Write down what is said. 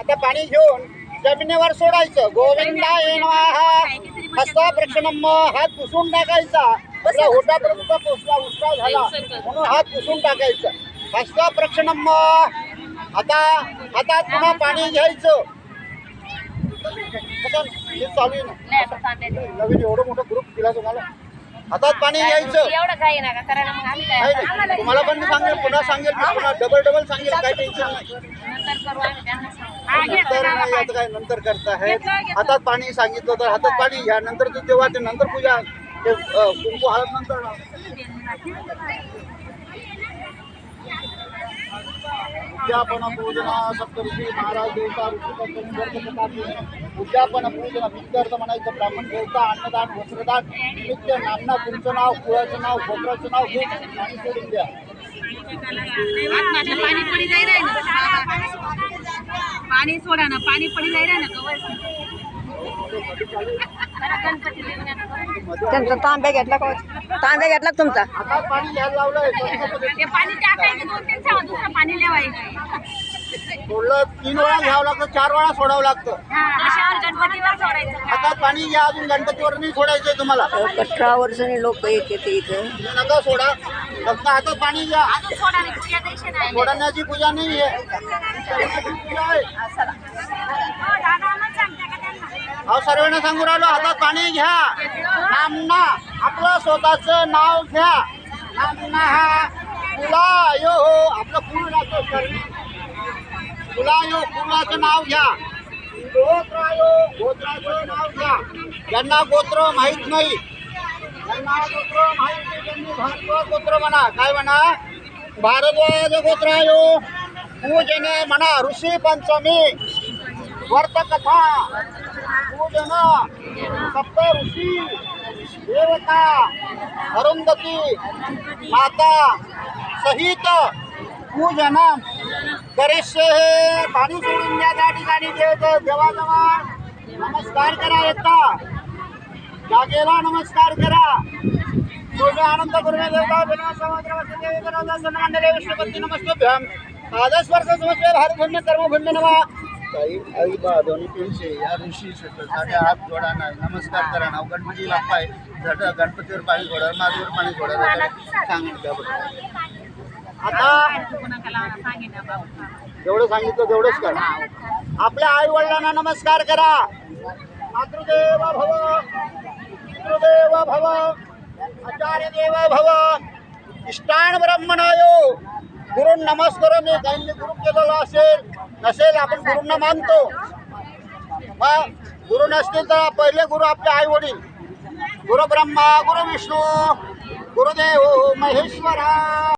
आता पाणी घेऊन जमिनीवर सोडायचं. गोविंदा येणवा हस्ता प्रक्षणम हात पुसून टाकायचा. आपला होटापर्यंत पोचला उष्टा झाला. म्हणून हात पुसून टाकायचा. हस्ता प्रक्षणम आता हातात पुन्हा पाणी घ्यायचं. कसं? चालू आहे ना. नवीन एवढं मोठं ग्रुप दिला तुम्हाला. हातात पाणी घ्यायचं. तुम्हाला पण मी सांगेल पुन्हा सांगेल पुन्हा डबल डबल सांगेल. काही टेन्शन नाही. नाही आता काय नंतर करताय हातात पाणी सांगितलं तर हातात पाणी घ्या. नंतर ते तेव्हा ते नंतर पूजा ते कुंकू हळद नंतर उद्यापन पूजना सप्तऋषी महाराज देवता ऋषी उद्यापन पूजन विद्यार्थ म्हणायचं ब्राह्मण देवता अन्नदान वस्त्रदान नित्य नामना तुमचं नाव कुळाचं नाव गोत्राचं नाव घेऊन पाणी सोडून द्या. पाणी सोडा ना पाणी पडी राही ना. त्यांचा तांब्या घेतला का तांब्या घेतला का तुमचा? पाणी टाकायचं दोन तीन सहा दुसरं पाणी लिवायचं. सोडलं तीन वेळा घ्यावं लागतं चार वेळा सोडावं लागतं. गणपतीवर सोडायचं. हातात पाणी घ्या अजून गणपतीवर नाही सोडायचंय तुम्हाला. अठरा वर्षांनी लोक येत येते इथं. नका सोडा. फक्त हातात पाणी घ्या. सोडण्याची पूजा नाही आहे. हो, सर्वांना सांगू राहिलो हातात पाणी घ्या. नामना आपलं स्वतःचं नाव घ्या. नामना हा फुला यो हो आपलं फुल सरणी फुला यो फुलाचं नाव घ्या. ज्यांना गोत्र माहीत नाही ज्यांना गोत्र माहीत नाही त्यांनी भारद्वाज गोत्र म्हणा. काय म्हणा? भारद्वाज गोत्रायो पूजने म्हणा ऋषी पंचमी वर्तकथा पूजन सप्त ऋषी देवता अरुंधती माता सहित पूजन बरेचसे हे पाणी सोडून या त्या ठिकाणी देव देवाजवळ नमस्कार करा येता जागेला नमस्कार करा. पूर्ण आनंद करून देवता बिना समुद्र वसते विग्रह सन्मानले विष्णुपती नमस्तुभ्यम. आदस्वर्ग समस्ते भारतभूम्य काही आई बा दोन्ही पिंचे या ऋषी साडे हात जोडा नाही. नमस्कार करा. नाव गणपती झट गणपतीवर पाणी पाणी सांगितलं आता जेवढं सांगितलं तेवढंच करा. आपल्या आई वडिलांना नमस्कार करा. मातृदेव भव पितृदेव भव आचार्य देव भव इष्टान ब्रह्मणायो. गुरु नमस्कार मी काहींनी गुरु केलेला असेल नसेल आपण गुरूंना मानतो. मग गुरु नसतील तर पहिले गुरु आपले आई वडील गुरु ब्रह्मा गुरु विष्णू गुरुदेव महेश्वरा.